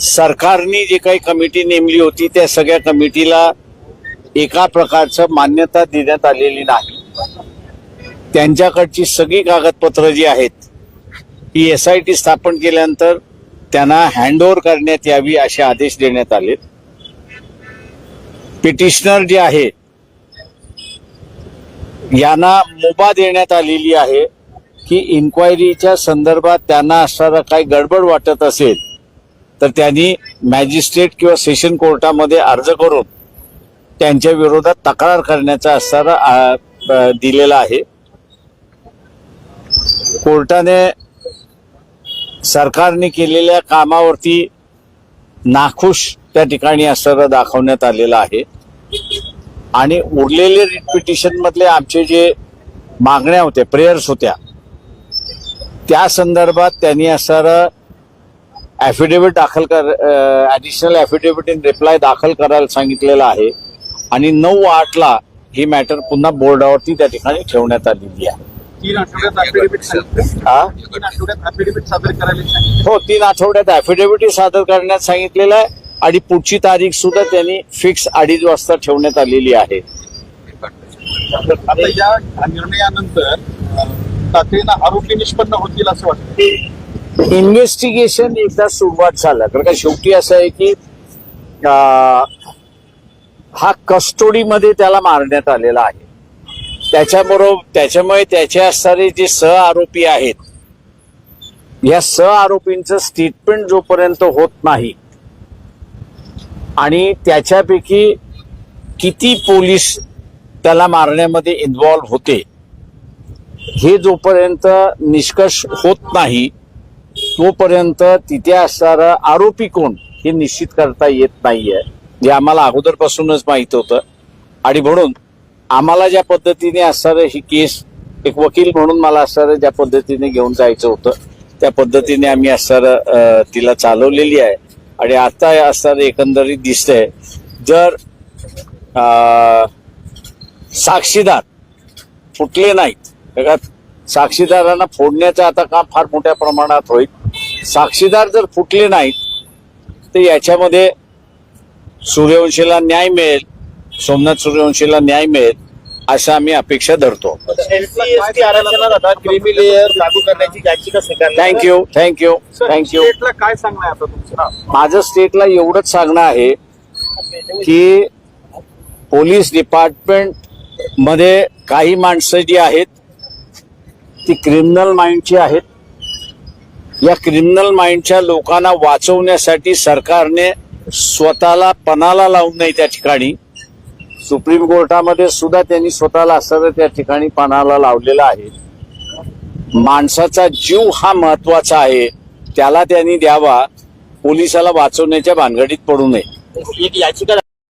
सरकारने जे काही कमिटी नेमली होती त्या सगळ्या कमिटीला एका प्रकारचं मान्यता देण्यात आलेली नाही. त्यांच्याकडची सगळी कागदपत्र जी आहेत ही एस आय टी स्थापन केल्यानंतर त्यांना हँडओव्हर करण्यात यावी असे आदेश देण्यात आले. पिटिशनर जे आहे यांना मुभा देण्यात आलेली आहे. की इन्क्वायरीच्या संदर्भात त्यांना असणारा काही गडबड वाटत असेल तर त्यांनी मॅजिस्ट्रेट किंवा सेशन कोर्टामध्ये अर्ज करून त्यांच्या विरोधात तक्रार करण्याचा असणारा दिलेला आहे. कोर्टाने सरकारने केलेल्या कामावरती नाखुश त्या ठिकाणी असणारं दाखवण्यात आलेलं आहे. आणि उरलेले रिट पिटिशन मधले आमचे जे मागण्या होत्या प्रेयर्स होत्या त्या संदर्भात त्यांनी असणारं ॲफिडेव्हिट दाखल कर ॲडिशनल ॲफिडेव्हिट इन रिप्लाय दाखल करायला सांगितलेलं आहे आणि नऊ आठला ही मॅटर पुन्हा बोर्डावरती त्या ठिकाणी ठेवण्यात आलेली आहे तीन आठवड्यात. हा तीन आठवड्यात. हो तीन ॲफिडेव्हिट सादर करण्यात सांगितलेलं आहे आणि पुढची तारीख सुद्धा त्यांनी फिक्स अडीच वाजता ठेवण्यात आलेली आहे आता या निर्णयानंतर तातडीनं आरोपी निष्पन्न होतील असं वाटतं. इन्व्हेस्टिगेशन एकदा सुरुवात झालं. कारण का शेवटी असं आहे की अं, हा कस्टोडीमध्ये त्याला मारण्यात आलेला आहे. त्याच्याबरोबर त्याच्यामुळे त्याचे असणारे जे सह आरोपी आहेत या सह आरोपींचं स्टेटमेंट जोपर्यंत होत नाही आणि त्याच्यापैकी किती पोलीस त्याला मारण्यामध्ये इन्व्हॉल्व्ह होते हे जोपर्यंत निष्कर्ष होत नाही तोपर्यंत तिथे असणारा आरोपी कोण हे निश्चित करता येत नाहीये. जे आम्हाला अगोदरपासूनच माहीत होतं. आणि म्हणून आम्हाला ज्या पद्धतीने असणारं ही केस एक वकील म्हणून मला असणारं ज्या पद्धतीने घेऊन जायचं होतं त्या पद्धतीने आम्ही असणारं तिला चालवलेली आहे. आणि आता असणारं एकंदरीत दिसतंय. जर साक्षीदार फुटले नाहीत कारण साक्षीदारांना फोडण्याचं आता काम फार मोठ्या प्रमाणात होईल. साक्षीदार जर फुटले नाहीत तर याच्यामध्ये सूर्यवंशीला न्याय मिळेल सोमनाथ सूर्यवंशीला न्याय मिळेल असं आम्ही अपेक्षा धरतो. थँक्यू थँक्यू थँक्यू काय सांगणं आहे आता तुमचं माझं स्टेटला एवढंच सांगणं आहे की पोलीस डिपार्टमेंटमध्ये काही माणसं जी आहेत ती क्रिमिनल माइंडची आहेत. या क्रिमिनल माइंडच्या लोकांना वाचवण्यासाठी सरकारने स्वतःला पणाला लावून नाही त्या ठिकाणी. सुप्रीम कोर्टामध्ये सुद्धा त्यांनी स्वतःला असं त्या ठिकाणी पणाला लावलेला आहे. माणसाचा जीव हा महत्त्वाचा आहे. त्याला त्यांनी द्यावा. पोलिसाला वाचवण्याच्या भानगडीत पडू नये. एक याचिका